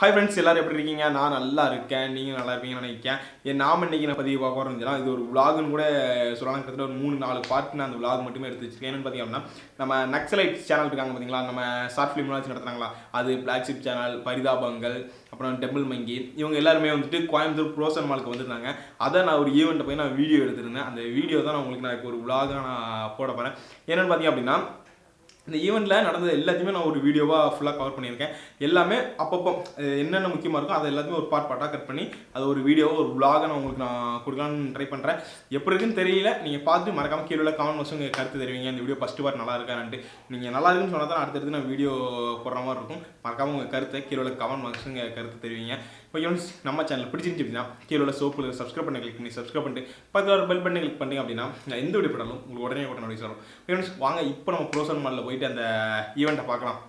Hi friends எல்லாரும் எப்படி இருக்கீங்க? நான் நல்லா இருக்கேன். நீங்கள் நல்லா இருப்பீங்கன்னு நினைக்கிறேன். என் நாம இன்னைக்கு நான் பதிவு பார்க்க போகிறோம் இது ஒரு விலாகுன்னு கூட சொல்லலாம். கிட்டத்தட்ட ஒரு மூணு நாலு பார்ட் நான் அந்த விலாக் மட்டுமே எடுத்து வச்சிருக்கேன். என்னென்னு பார்த்தீங்க அப்படின்னா நம்ம நக்சலைட் சேனல் இருக்காங்க பார்த்தீங்களா? நம்ம ஷார்ட் ஃபிலிம் வச்சு நடத்துனாங்களா அது பிளாக்ஷிப் சேனல் பரிதாபங்கள் அப்புறம் டெம்பிள் மங்கி இவங்க எல்லாருமே வந்துட்டு கோயம்புத்தூர் ப்ரோசன் மாலுக்கு வந்துருந்தாங்க அதை நான் ஒரு ஈவெண்ட்டை போய் நான் வீடியோ எடுத்திருந்தேன். அந்த வீடியோ தான் நான் உங்களுக்கு நான் இப்போ ஒரு vlog-ஆ நான் போட போகிறேன் என்னென்னு பார்த்தீங்க அப்படின்னா இந்த ஈவெண்ட்டில் நடந்தது எல்லாத்தையுமே நான் ஒரு வீடியோவாக ஃபுல்லாக கவர் பண்ணியிருக்கேன். எல்லாமே அப்பப்போ என்னென்ன முக்கியமாக இருக்கோ அதை எல்லாத்தையுமே ஒரு பார்ட் பார்ட்டாக கட் பண்ணி அது ஒரு வீடியோவை ஒரு vlog-ஆ நான் உங்களுக்கு நான் கொடுக்கலான்னு ட்ரை பண்ணுறேன் எப்படி இருக்குன்னு தெரியல. நீங்கள் பார்த்து மறக்காமல் கீழே உள்ள கமெண்ட் பாக்ஸ் உங்கள் கருத்து தெரிவிங்க. இந்த வீடியோ ஃபஸ்ட்டு பார்ட் நல்லா இருக்கான்ட்டு நீங்கள் நல்லா இருக்குன்னு சொன்னால் தான் அடுத்தடுத்து நான் வீடியோ போடுற மாதிரி இருக்கும். மறக்காமல் உங்கள் கருத்தை கீழே உள்ள கமெண்ட் பாக்ஸ் உங்கள் கருத்து தெரிவிங்க. இப்போ ஃப்ரெண்ட்ஸ் நம்ம சேனல் பிடிச்சிருந்துச்சு அப்படின்னா கீழே உள்ள சோப்பு சப்ஸ்கிரைப் பண்ணி கிளிக் பண்ணி சப்ஸ்கிரைப் பண்ணிட்டு பக்கத்தில் பெல் பண்ணி கிளிக் பண்ணி அப்படின்னா எந்த வீடியோ போட்டாலும் உங்களுக்கு உடனே உடனே வரும். ஃப்ரெண்ட்ஸ் வாங்க இப்போ நம்ம ப்ரோசன் மாலில் போயிட்டு அந்த ஈவெண்ட்டை பார்க்கலாம்.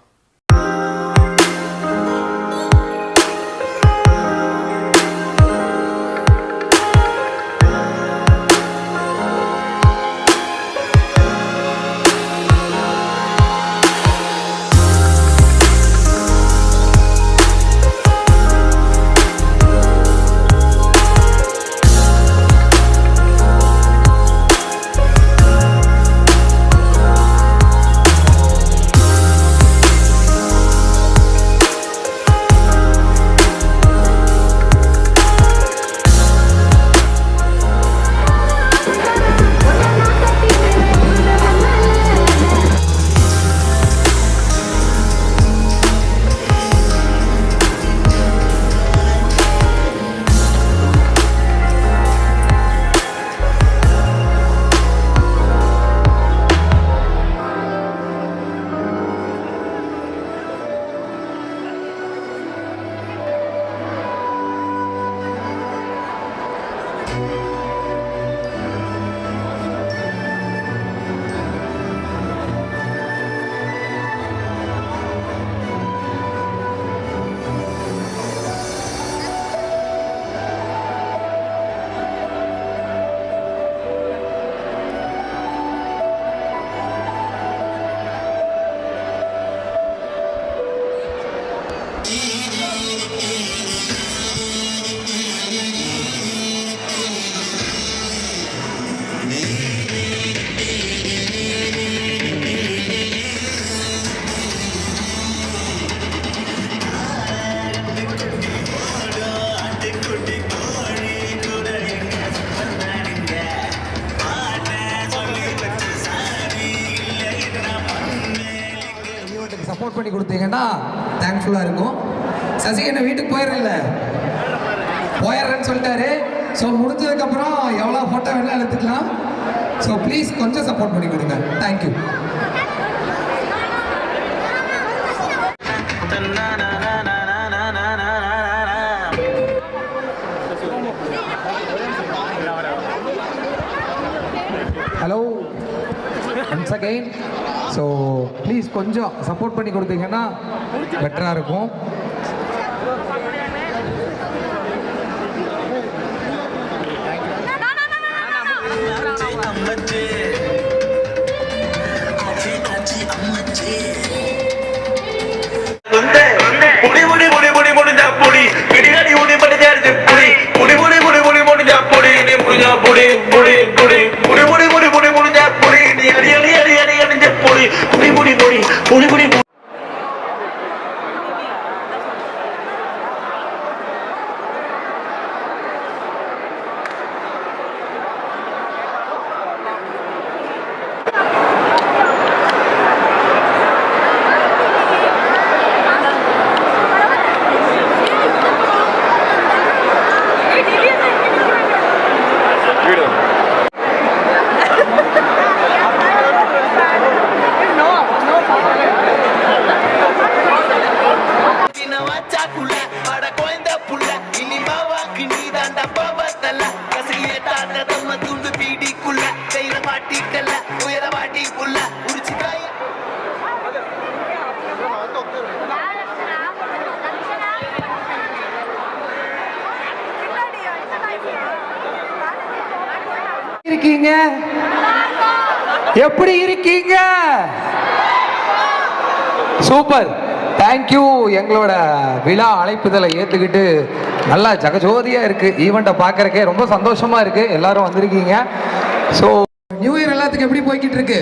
சப்போர்ட் பண்ணி கொடுத்தீங்கன்னா தேங்க்ஃபுல்லாக இருக்கும். சசி என்ன வீட்டுக்கு போயிடல போயிடுறேன்னு சொல்லிட்டாரு. ஸோ முடிஞ்சதுக்கப்புறம் எவ்வளோ ஃபோட்டோ வேணாலும் எடுத்துக்கலாம். ஸோ ப்ளீஸ் கொஞ்சம் சப்போர்ட் பண்ணி கொடுங்க. Thank you hello once again so please கொஞ்சம் சப்போர்ட் பண்ணி கொடுத்தீங்கன்னா பெட்டராக இருக்கும். எப்படி இருக்கீங்க? சூப்பர் தேங்க்யூ எங்களோட விழா அழைப்புதலை ஏற்றுக்கிட்டு நல்லா ஜகஜோதியாக இருக்குது ஈவெண்ட்டை பார்க்குறக்கே ரொம்ப சந்தோஷமாக இருக்குது எல்லாரும் வந்திருக்கீங்க. ஸோ நியூ இயர் எல்லாத்துக்கும் எப்படி போய்கிட்டு இருக்கு?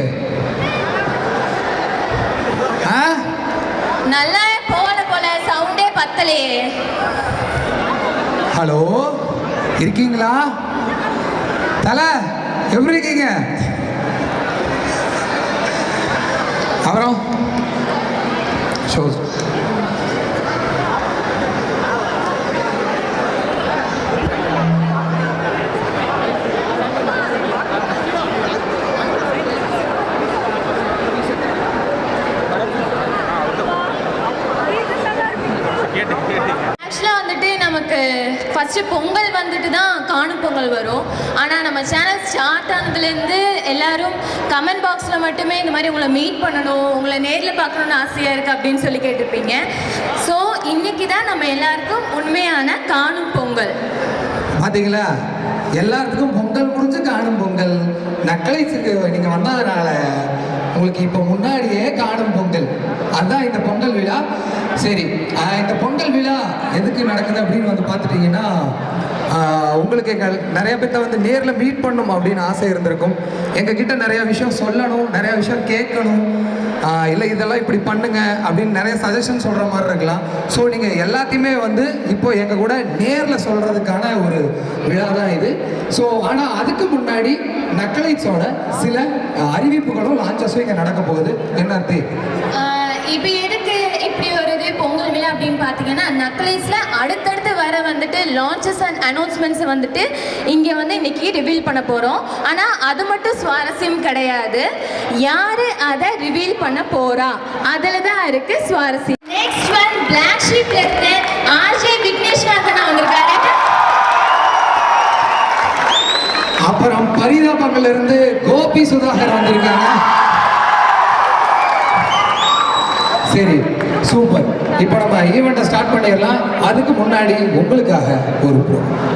ஆ? நல்லா போல போல சவுண்டே பத்தலையே ஹலோ இருக்கீங்களா? தலை எப்படி இருக்கீங்க? அப்புறம் ஆக்சுவலாக வந்துட்டு நமக்கு ஃபஸ்ட்டு பொங்கல் வந்துட்டு தான் பொங்கல் ஆனால் நம்ம சேனல் ஸ்டார்ட் ஆனதுலேருந்து எல்லாரும் கமெண்ட் பாக்ஸில் மட்டுமே இந்த மாதிரி உங்களை மீட் பண்ணணும் உங்களை நேரில் பார்க்கணுன்னு ஆசையாக இருக்குது அப்படின்னு சொல்லி கேட்டிருப்பீங்க. ஸோ இன்றைக்கி தான் நம்ம எல்லாருக்கும் உண்மையான காணும் பொங்கல். பார்த்தீங்களா எல்லாத்துக்கும் பொங்கல் முடிஞ்சு காணும் பொங்கல். நக்கலைஸுக்கு நீங்கள் வந்ததுனால உங்களுக்கு இப்போ முன்னாடியே காணும் பொங்கல். அதுதான் இந்த பொங்கல் விழா. சரி இந்த பொங்கல் விழா எதுக்கு நடக்குது அப்படின்னு வந்து பார்த்துட்டிங்கன்னா உங்களுக்கு எங்கள் நிறைய பேர்த்த வந்து நேரில் மீட் பண்ணணும் அப்படின்னு ஆசை இருந்திருக்கும். எங்ககிட்ட நிறைய விஷயம் சொல்லணும் நிறைய விஷயம் கேட்கணும். இல்லை இதெல்லாம் இப்படி பண்ணுங்க அப்படின்னு நிறைய சஜஷன் சொல்கிற மாதிரி இருக்கலாம். ஸோ நீங்கள் எல்லாத்தையுமே வந்து இப்போ எங்கள் கூட நேரில் சொல்கிறதுக்கான ஒரு விழா தான் இது. ஸோ ஆனால் அதுக்கு முன்னாடி நக்கலைட்ஸோட சில அறிவிப்புகளும் லான்ச்சஸும் இங்கே நடக்க போகுது. என்ன இப்போ எதுக்கு இப்படி அப்படின்னு பார்த்தீங்கன்னா நக்கலைஸில் அடுத்தடுத்து வர வந்துட்டு லான்ச்சஸ் அண்ட் அனௌன்ஸ்மெண்ட்ஸ் வந்துட்டு இங்கே வந்து இன்னைக்கு ரிவீல் பண்ண போகிறோம் ஆனால் அது மட்டும் சுவாரஸ்யம் கிடையாது. யார் அதை ரிவீல் பண்ண போகிறா அதில் தான் இருக்குது சுவாரஸ்யம் நெக்ஸ்ட் ஒன் பிளாக் ஷீப்ல ஆர்ஜே விக்னேஷ்நாதன் வந்திருக்காரு. அப்புறம் பரிதாபங்கள்ல இருந்து கோபி சுதாகர் வந்திருக்காங்க. சரி சூப்பர். இப்போ நம்ம ஈவெண்ட்டை ஸ்டார்ட் பண்ணிடலாம். அதுக்கு முன்னாடி உங்களுக்காக ஒரு ப்ரோக்ராம்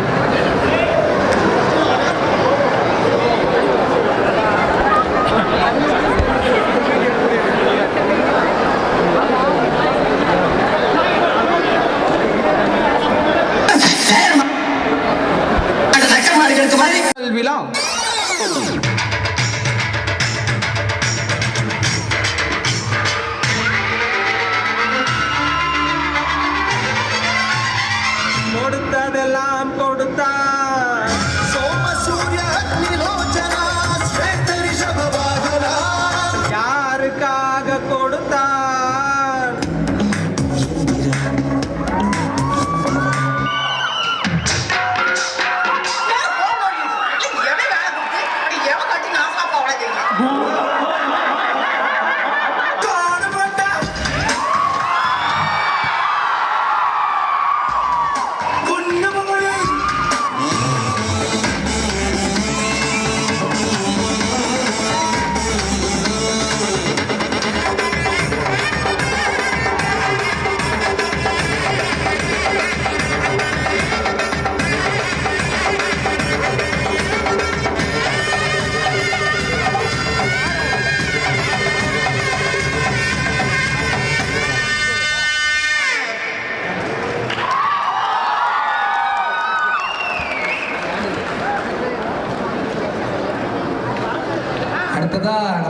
விழா.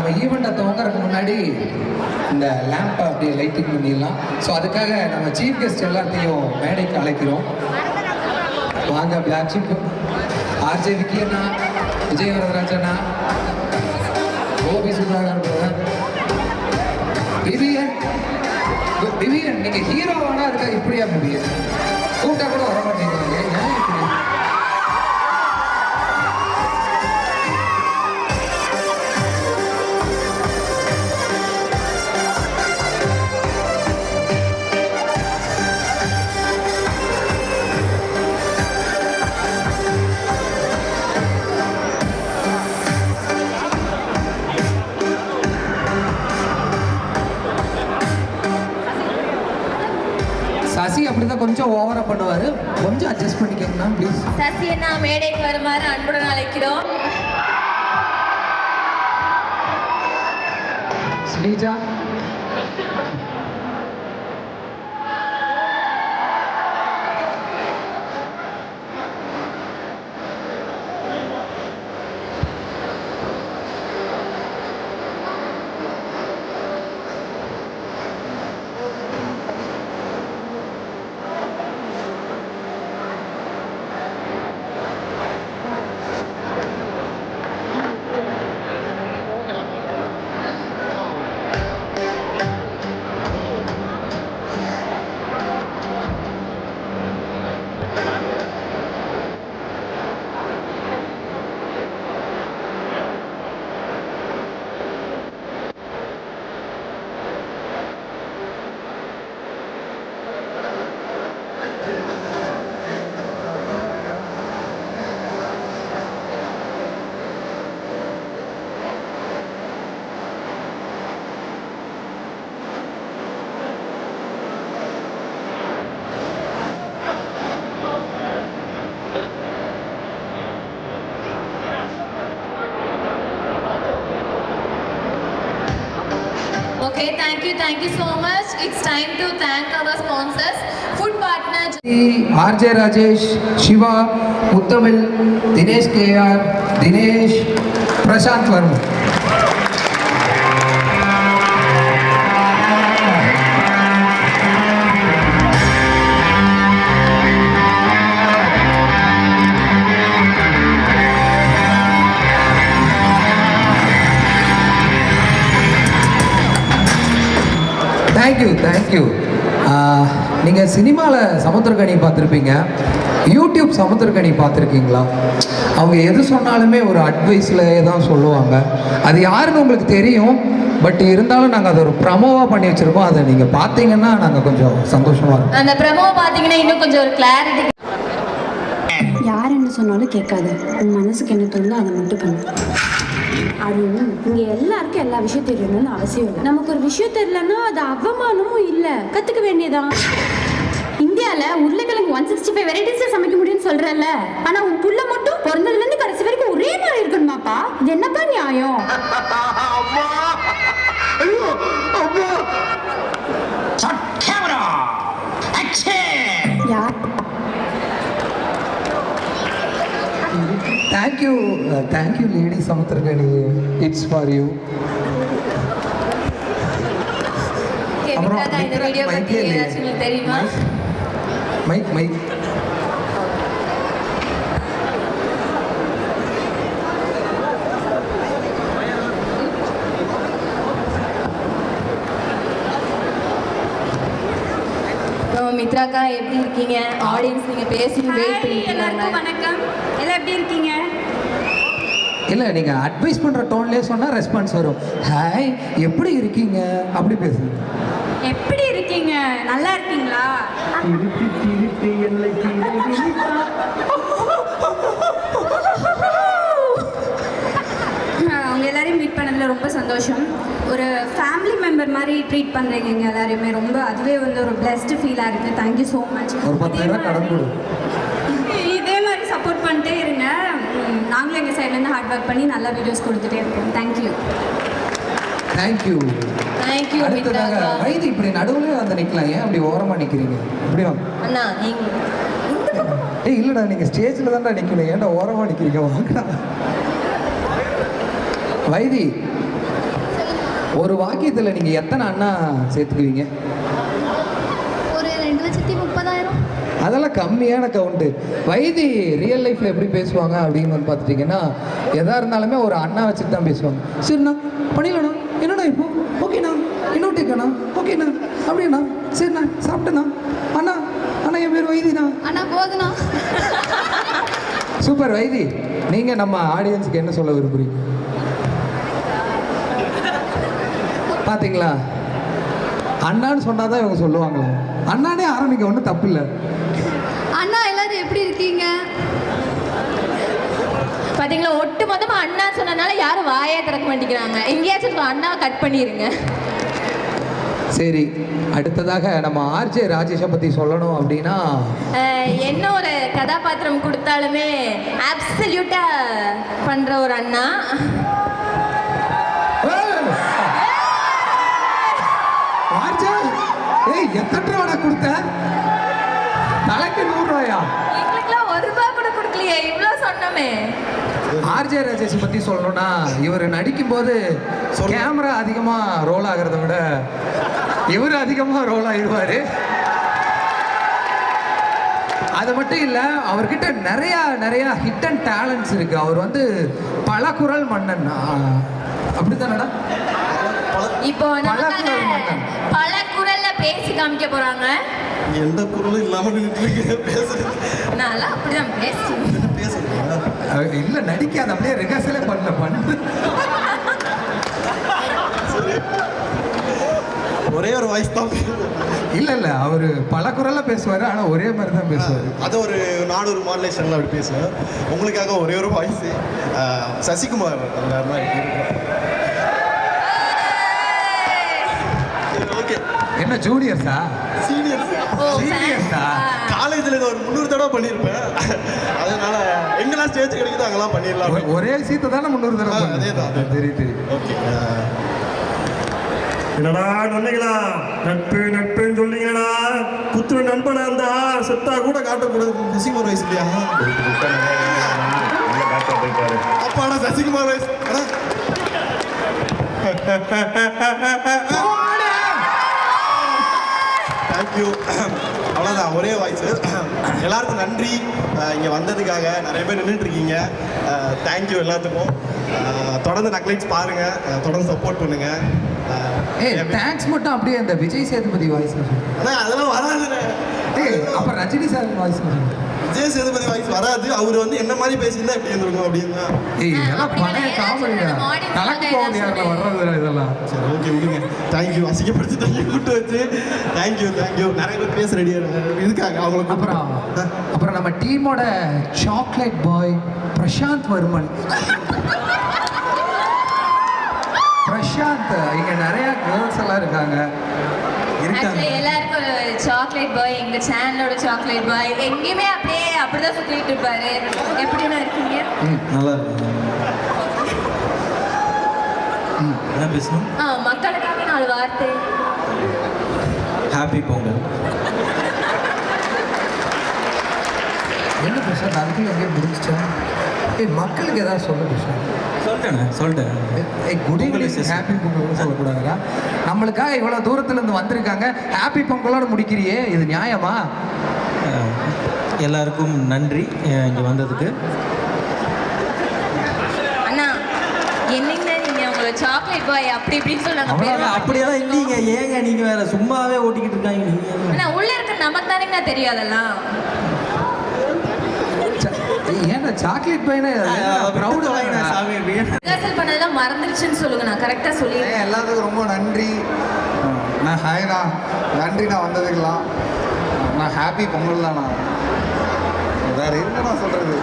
நம்ம ஈவெண்ட்டை துவங்கறதுக்கு முன்னாடி இந்த லேம்பை அப்படியே லைட்டிங் பண்ணிடலாம். ஸோ அதுக்காக நம்ம சீஃப் கெஸ்ட் எல்லாத்தையும் மேடைக்கு அழைக்கிறோம். வாங்க பிளாக் ஷிப் ஆர்ஜே விக்கியண்ணா விஜய் வரதராஜண்ணா கோபி சுதாகர் பிரதர் விவியன் பிபிஎன் நீங்க ஹீரோவானா இருக்கா? இப்படியா விவியன் கூப்பிட்டா கூட வர மாட்டேங்கிறாங்க ஏன் ஓவரா பண்ணுவாரு. கொஞ்சம் அட்ஜஸ்ட் பண்ணிக்கோங்கண்ணா ப்ளீஸ் சசி அண்ணா மேடைக்கு வருமாறு அன்புடன் அழைக்கிறோம். Sreeja thank you, thank you so much. It's time to thank our sponsors, food partner. R.J. Rajesh, Shiva, Uttamil, Dinesh K.R., Dinesh, Prashant Verma. Thank you thank you நீங்கள் சினிமாவில் சமுத்திரக்கனி பார்த்துருப்பீங்க. யூடியூப் சமுத்திரக்கனி பார்த்துருக்கீங்களா? அவங்க எது சொன்னாலுமே ஒரு அட்வைஸில் தான் சொல்லுவாங்க. அது யாருன்னு உங்களுக்கு தெரியும் பட் இருந்தாலும் நாங்கள் அதை ஒரு ப்ரமோவாக பண்ணி வச்சுருக்கோம். அதை நீங்கள் பார்த்தீங்கன்னா நாங்கள் கொஞ்சம் சந்தோஷமாக இருக்கோம். அந்த ப்ரமோ பார்த்தீங்கன்னா இன்னும் கொஞ்சம் ஒரு கிளாரிட்டி யார் என்ன சொன்னாலும் கேட்காத. உன் மனசுக்கு என்ன தோணுதோ அதை மட்டும் பண்ணு. அது இங்க எல்லாருக்கும் எல்லா விஷயம் தெரியணும்னு அவசியம் இல்லை. நமக்கு ஒரு விஷயம் தெரியலன்னா அது அவமானமும் இல்லை. கத்துக்க வேண்டியதான் இந்தியால உருளைக்கிழங்கு ஒன் சிக்ஸ்டி ஃபைவ் வெரைட்டிஸ்ல சமைக்க முடியும்னு சொல்றல ஆனா உன் புள்ள மட்டும் பிறந்ததுல இருந்து கடைசி வரைக்கும் ஒரே மாதிரி இருக்கணுமாப்பா? இது என்னப்பா நியாயம்? அம்மா! ஃபார் யூ அப்புறம் இந்த வீடியோ பத்தி மைக்கே இல்லையே. ஏதாச்சும் உங்களுக்கு தெரியுமா மைக் மைக் அப்புறம் மித்ராக்கா எப்படி இருக்கீங்க? ஆடியன்ஸ் நீங்க பேசி வெயிட் இருக்காங்க. வணக்கம். எல்லாம் எப்படி இருக்கீங்க? இல்லை நீங்கள் அட்வைஸ் பண்ணுற டோன்லேயே சொன்னால் ரெஸ்பான்ஸ் வரும். ஹாய் எப்படி இருக்கீங்க? அப்படி பேசுங்க. எப்படி இருக்கீங்க? நல்லா இருக்கீங்களா? அவங்க எல்லாரையும் மீட் பண்ணதில் ரொம்ப சந்தோஷம். ஒரு ஃபேமிலி மெம்பர் மாதிரி ட்ரீட் பண்ணுறீங்க எங்கள் எல்லாரையுமே. ரொம்ப அதுவே வந்து ஒரு பெஸ்ட் ஃபீலாக இருக்குது தேங்க்யூ ஸோ மச் இதே மாதிரி சப்போர்ட் பண்ணிட்டே இருங்க. நாங்களும் எங்கள் சைட்லேருந்து ஹார்ட் ஒர்க் பண்ணி நல்ல வீடியோஸ் கொடுத்துட்டே இருப்போம். தேங்க்யூ தேங்க்யூ தேங்க்யூ அடுத்ததாக வைத்தி இப்படி நடுவில் வந்து நிற்கலாம் ஏன் அப்படி ஓரமாக நிற்கிறீங்க வாங்க அண்ணா நீங்க ஏய் இல்லைடா நீங்கள் ஸ்டேஜில் தான்டா நிற்கணும் ஏன்டா ஓரமாக நிற்கிறீங்க வாங்கடா. வைதி ஒரு வாக்கியத்தில் நீங்கள் எத்தனை அண்ணா சேர்த்துக்குவீங்க? ஒரு ரெண்டு லட்சத்தி முப்பதாயிரம். அதெல்லாம் கம்மியான கவுண்ட்டு வைதி ரியல் லைஃப்பில் எப்படி பேசுவாங்க அப்படின்னு வந்து பார்த்துட்டிங்கன்னா எதாக இருந்தாலுமே ஒரு அண்ணா வச்சுட்டு தான் பேசுவாங்க. சரிண்ணா பண்ணிடலண்ணா. என்னண்ணா இப்போ? ஓகேண்ணா. இன்னொரு டேக்கண்ணா ஓகேண்ணா. அப்படியாண்ணா. சரிண்ணா சாப்பிட்டேண்ணா. அண்ணா அண்ணா என் பேர் வைதிண்ணா அண்ணா போதுண்ணா. சூப்பர் வைதி நீங்கள் நம்ம ஆடியன்ஸுக்கு என்ன சொல்ல விரும்புறீங்க? பாத்தீங்களா? அண்ணான்னு சொன்னால் தான் இவங்க சொல்லுவாங்களா. அண்ணானே ஆரம்பிக்க ஒன்றும் தப்பு இல்லை அண்ணா எல்லாரும் எப்படி இருக்கீங்க? பாத்தீங்களா ஒட்டு மொத்தமா அண்ணா சொன்னனால யாரும் வாயே திறக்க மாட்டேங்கிறாங்க. எங்கேயாச்சும் அண்ணாவை கட் பண்ணிருங்க. சரி அடுத்ததாக நம்ம ஆர்ஜே ராஜேஷை பற்றி சொல்லணும் அப்படின்னா என்ன ஒரு கதாபாத்திரம் கொடுத்தாலுமே அப்சல்யூட்டா பண்ற ஒரு அண்ணா. ஆர்ஜே? ஏய் எத்தனை கொடுத்த? தலைக்கு நூறு ரூபாயா? எங்களுக்குலாம் ஒரு கூட கொடுக்கலையே இவ்வளோ சொன்னோமே. ஆர்ஜே ராஜேஷ் பற்றி சொல்லணும்னா இவர் நடிக்கும்போது கேமரா அதிகமாக ரோல் ஆகிறத விட இவர் அதிகமாக ரோல் ஆகிடுவார் அது மட்டும் இல்லை அவர்கிட்ட நிறையா நிறையா ஹிட் அண்ட் டேலண்ட்ஸ் இருக்குது அவர் வந்து பல குரல் மன்னன். அப்படி தானடா இப்போ பல நமக்காக. பல குரல்ல பேசி காமிக்க போறாங்க. எந்த பொருளும் இல்லாம நின்றுட்டு பேசுறது. நான் அப்படிதான் பேசி பேசுறேன் இல்லை. நடிக்காத அப்படியே ரிகர்சலே பண்ணல பண்ணு ஒரே ஒரு வாய்ஸ் தான். இல்லை இல்லை அவர் பல குரலில் பேசுவார் ஆனால் ஒரே மாதிரி தான் பேசுவார். அது ஒரு நானூறு மாடுலேஷன்ல அப்படி பேசுவேன் உங்களுக்காக ஒரே ஒரு வாய்ஸ் சசிகுமார் அந்த மாதிரி. என்ன ஜூனியர்ஸா சீனியர் ஓ சீனியர்ஸா காலேஜில் ஒரு முந்நூறு தடவை பண்ணியிருப்பேன். அதனால எங்கெல்லாம் ஸ்டேஜ் கிடைக்குதோ அங்கெல்லாம் பண்ணிடலாம். ஒரே சீத்தை தானே முந்நூறு தடவை? அதேதான், அதேதான். தெரியும் தெரியும் ஓகே என்னடா நன்மைகளா நட்பு நட்புன்னு சொல்றீங்களா குத்துற நண்பனா இருந்தா செத்தா கூட காட்டக்கூடாது சசிகுமார் வயசு இல்லையா? அப்பாடா சசிகுமார் வயசு. தேங்க்யூ அவ்வளோதான் ஒரே வாய்ஸ் எல்லாருக்கும் நன்றி. இங்கே வந்ததுக்காக நிறைய பேர் நின்றுட்டு இருக்கீங்க. தேங்க்யூ எல்லாத்துக்கும். தொடர்ந்து நக்லைட்ஸ் பாருங்க. அஹ், தொடர்ந்து சப்போர்ட் பண்ணுங்க. ஏய் தேங்க்ஸ் மட்டும் அப்படியே அந்த விஜய் சேதுபதி வாய்ஸ் ஆனால் அதெல்லாம் அப்ப Rajini sir voice Vijay Sethupathi voice வராது. அவர் வந்து என்ன மாதிரி பேசியிருந்தா எப்படி இருந்திருக்கும் அப்படின்னு ஏய் இதெல்லாம் பழைய கிடையாது. காமெடிடா நம்ம audience கலக்கு வந்து போக என்ன வர்றது இதெல்லாம்? சரி ஓகே விடுங்க. தேங்க்யூ அசிங்கப்படுத்தி தள்ளி கூட்டு வச்சு. தேங்க்யூ தேங்க்யூ நிறைய பேர் பேச ரெடியாக இருக்காங்க. அவங்களுக்கு அப்புறம் அப்புறம் நம்ம டீமோட சாக்லேட் பாய் பிரசாந்த் வர்மன். பிரசாந்த் இங்க நிறைய கேர்ள்ஸ் எல்லாம் இருக்காங்க. இருக்காங்க. சாக்லேட் பாய் எங்க சேனலோட சாக்லேட் பாய் எங்கேயுமே அப்படியே அப்படிதான் சுத்திட்டு இருப்பாரு. எப்படின்னு இருக்கீங்க? நல்லா இருக்கு பேசணும்? ஆ மக்களுக்காக நாலு வார்த்தை. ஹாப்பி பொங்கல். என்ன பிரசாந்த் அதுக்குள்ள எங்கேயே முடிச்சிட்டா ஏய் மக்களுக்கு ஏதாவது சொல்ல பிரசாந்த் சொல்லிட்டேன் ஏய் குட் ஈவினிங். ஹாப்பி பொங்கல் சொல்லக்கூடாதுடா. நம்மளுக்காக இவ்வளோ தூரத்துல இருந்து வந்திருக்காங்க. ஹாப்பி பொங்கலோட முடிக்கிறியே இது நியாயமா? எல்லாருக்கும் நன்றி இங்கே வந்ததுக்கு. அண்ணா என்னங்க நீங்க உங்களை சாக்லேட் பாய் அப்படி இப்படின்னு சொன்னாங்க அப்படியெல்லாம் இல்லைங்க. ஏங்க நீங்கள் வேற சும்மாவே ஓட்டிக்கிட்டு இருக்காங்க அண்ணா உள்ள இருக்க நமக்கு தானேங்க ஏய், ஏன்டா சாக்லேட் பையனா ப்ரௌட் சாமி ரிஹர்சல் பண்ணதெல்லாம் மறந்துருச்சுன்னு சொல்லுங்க நான் கரெக்டா சொல்லி எல்லாத்துக்கும் ரொம்ப நன்றி. நான் ஹாய்ண்ணா நன்றி நான் வந்ததுக்கெல்லாம். நான் ஹாப்பி பொங்கல் வேற என்ன நான் சொல்றது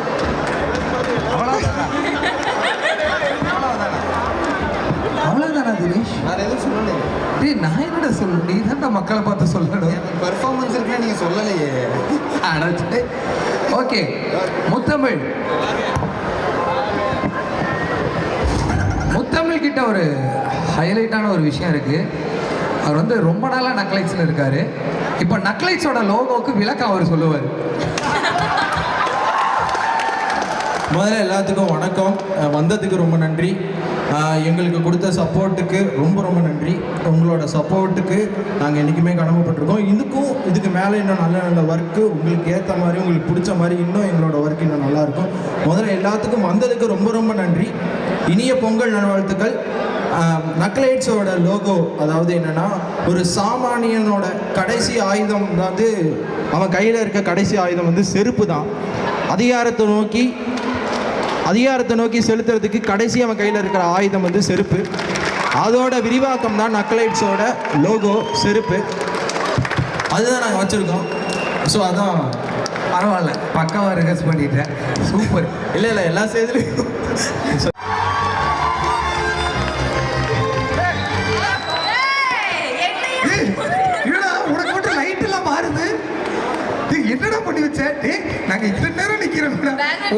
அவ்வளோதானா அவ்வளோதானா தினேஷ்? வேற எதுவும் சொல்லலையே. டேய் நான் என்னடா சொல்லணும்? நீ தான் மக்களை பார்த்து சொல்லணும். பெர்ஃபார்மன்ஸ் இருக்குன்னு நீங்கள் சொல்லலையே. அடைச்சு ஓகே முத்தமிழ். முத்தமிழ் கிட்ட ஒரு ஹைலைட்டான ஒரு விஷயம் இருக்கு. அவர் வந்து ரொம்ப நாளாக நக்லைட்ஸில் இருக்காரு. இப்போ நக்லைட்ஸோட லோகோவுக்கு விளக்கம் அவர் சொல்லுவார். முதல்ல எல்லாத்துக்கும் வணக்கம். வந்ததுக்கு ரொம்ப நன்றி. எங்களுக்கு கொடுத்த சப்போர்ட்டுக்கு ரொம்ப ரொம்ப நன்றி. உங்களோட சப்போர்ட்டுக்கு நாங்கள் என்றைக்குமே கடமைப்பட்டிருக்கோம். இதுக்கும் இதுக்கு மேலே இன்னும் நல்ல நல்ல ஒர்க்கு உங்களுக்கு ஏற்ற மாதிரி உங்களுக்கு பிடிச்ச மாதிரி இன்னும் எங்களோட ஒர்க் இன்னும் நல்லாயிருக்கும் முதல்ல எல்லாத்துக்கும் வந்ததுக்கு ரொம்ப ரொம்ப நன்றி. இனிய பொங்கல் நல்வாழ்த்துக்கள். நக்லைட்ஸோட லோகோ அதாவது என்னென்னா ஒரு சாமானியனோட கடைசி ஆயுதம் வந்து அவன் கையில் இருக்க கடைசி ஆயுதம் வந்து செருப்பு தான். அதிகாரத்தை நோக்கி அதிகாரத்தை நோக்கி செலுத்துறதுக்கு கடைசி அவன் கையில் இருக்கிற ஆயுதம் வந்து செருப்பு. அதோட விரிவாக்கம் தான் நக்லைட்ஸோட லோகோ செருப்பு. அதுதான் நாங்கள் வச்சுருக்கோம். ஸோ அதான் பரவாயில்ல. பக்காவாக ரிஹர்ஸ் பண்ணிட்டேன். சூப்பர் இல்லை இல்லை எல்லா ஸ்டேஜ்லையும்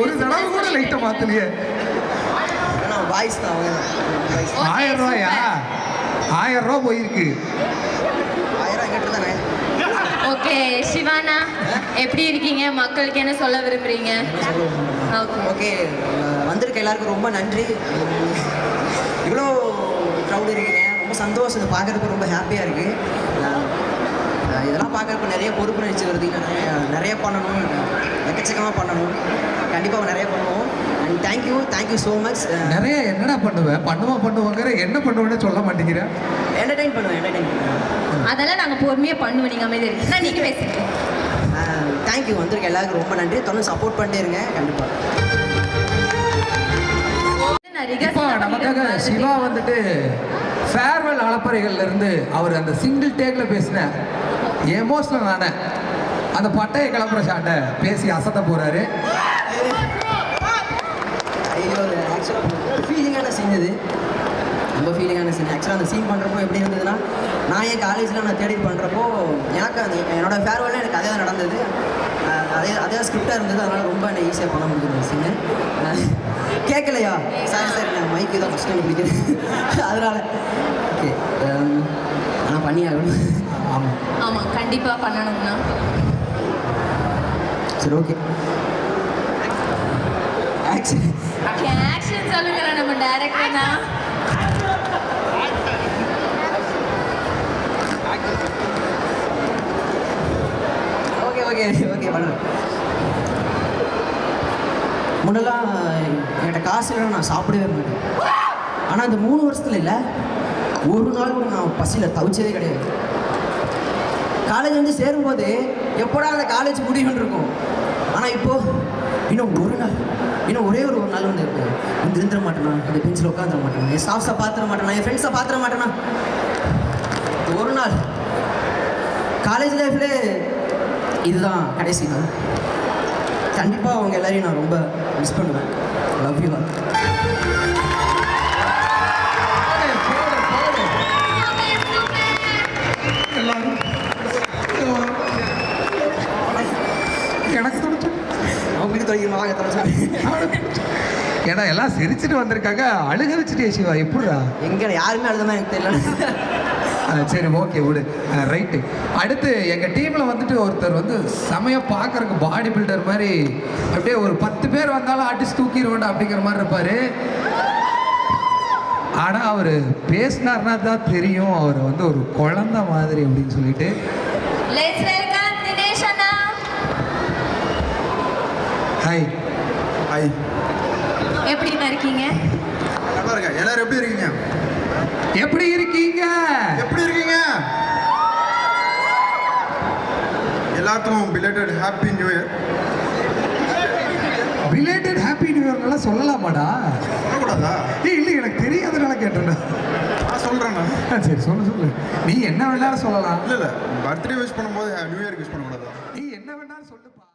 ஒரு தடவை கூட லைட்டை மாத்தலையே. வாய்ஸ் தான் ஆயிரம் ரூபாயா? ஆயிரம் ரூபா போயிருக்கு. ஆயிரம் கேட்டு தானே ஓகே சிவானா எப்படி இருக்கீங்க? மக்களுக்கு என்ன சொல்ல விரும்புறீங்க? ஓகே. ஓகே வந்திருக்க எல்லாருக்கும் ரொம்ப நன்றி. இவ்வளோ க்ரௌட் இருக்கீங்க. ரொம்ப சந்தோஷம். இதை பார்க்கறதுக்கு ரொம்ப ஹாப்பியாக இருக்குது இதெல்லாம் பார்க்கறப்ப நிறைய பொறுப்பு நினச்சி வருது. நிறைய பண்ணணும். எக்கச்சக்கமாக பண்ணணும். கண்டிப்பாக நிறைய பண்ணுவோம் and thank you thank you so much நிறைய என்னடா பண்ணுவேன் பண்ணுவா பண்ணுவாங்கிற என்ன பண்ணுவேன்னு சொல்ல மாட்டேங்கிற. என்டர்டைன் பண்ணுவேன் என்டர்டைன் பண்ணுவேன் அதெல்லாம் நாங்க பொறுமையா பண்ணுவோம் நீங்க அமைதியா இருக்கு நான் நீங்க பேசுங்க. தேங்க்யூ வந்திருக்க எல்லாருக்கும் ரொம்ப நன்றி. தொடர்ந்து சப்போர்ட் பண்ணிட்டே இருங்க கண்டிப்பாக நமக்காக சிவா வந்துட்டு ஃபேர்வெல் அலப்பறைகள்ல இருந்து அவர் அந்த சிங்கிள் டேக்ல பேசின எமோஷனல் ஆன அந்த பட்டைய கிளம்புற ஷாட்டை பேசி அசத்த போறாரு. ஃபீலிங்கான சீன் இது. ரொம்ப ஃபீலிங்கான சீன் ஆக்சுவலாக அந்த சீன் பண்ணுறப்போ எப்படி இருந்ததுன்னா நான் என் காலேஜில் நான் தேடி பண்ணுறப்போ எனக்கு அந்த என்னோட ஃபேர்வெல்லாம் எனக்கு அதே தான் நடந்தது. அதே அதே ஸ்கிரிப்டாக இருந்தது. அதனால் ரொம்ப என்ன ஈஸியாக பண்ண முடிஞ்சது சீனு கேட்கலையா சாரி சார் நான் மைக்கு தான் ஃபஸ்ட் டைம் அதனால் ஓகே பண்ணி ஆகணும் ஆமாம் ஆமாம் கண்டிப்பாக பண்ணணும்னா. சரி ஓகே ஆக்சுவலி ஆக்ஷன் சொல்லுங்க நம்ம டேரக்டர் தான் ஓகே ஓகே ஓகே பண்ணுறேன் முன்னெல்லாம் என்கிட்ட காசு இல்லைன்னா நான் சாப்பிடவே மாட்டேன். ஆனால் இந்த மூணு வருஷத்துல இல்லை ஒரு நாள் கூட நான் பசியில் தவிச்சதே கிடையாது. காலேஜ் வந்து சேரும்போது எப்படா அந்த காலேஜ் முடியும்னு இருக்கும்? ஆனால் இப்போது இன்னும் ஒரு நாள் இன்னும் ஒரே ஒரு ஒரு நாள் வந்து இருக்கு. வந்து இருந்துட மாட்டேனா? அந்த பெஞ்சில் உட்காந்துட மாட்டேனா? என் ஸ்டாஃப்ஸை பார்த்துட மாட்டேனா? என் ஃப்ரெண்ட்ஸை பார்த்துட மாட்டேனா? ஒரு நாள். காலேஜ் லைஃப்லே இதுதான் கடைசி நாள். கண்டிப்பாக அவங்க எல்லாரையும் நான் ரொம்ப மிஸ் பண்ணுவேன். லவ் யூ ஆல் வாங்க தரேன் ஏன்னா எல்லாம் சிரிச்சுட்டு வந்திருக்காங்க. அழுக வச்சுட்டே சிவா எப்படிடா? எங்கே யாருமே அழுத மாதிரி எனக்கு தெரியல. ஆ, சரி ஓகே விடு. ரைட்டு. அடுத்து எங்கள் டீமில் வந்துட்டு ஒருத்தர் வந்து செமையாக பார்க்கறக்கு பாடி பில்டர் மாதிரி அப்படியே ஒரு பத்து பேர் வந்தாலும் அடிச்சு தூக்கிடுவேண்டா அப்படிங்கிற மாதிரி இருப்பார். ஆனால் அவர் பேசினார்னா தான் தெரியும். அவர் வந்து ஒரு குழந்தை மாதிரி அப்படின்னு சொல்லிட்டு. ஹாய் எப்படிண்ணா இருக்கீங்க? நல்லா இருக்கேன் எல்லாரும் எப்படி இருக்கீங்க? எப்படி இருக்கீங்க? எப்படி இருக்கீங்க? எல்லாத்துக்கும் belated happy new year belated happy new இயர்லாம் சொல்லலாமாடா? சொல்லக்கூடாதா? ஏய் இல்லை எனக்கு தெரியாதனால கேட்டேன்டா. நான் ஆ, சரி சொல்லு சொல்லு. நீ என்ன வேணாலும் சொல்லலாம். இல்லை இல்லை. பர்த்டே விஷ் பண்ணும்போது நியூ இயர்க்கு விஷ் நீ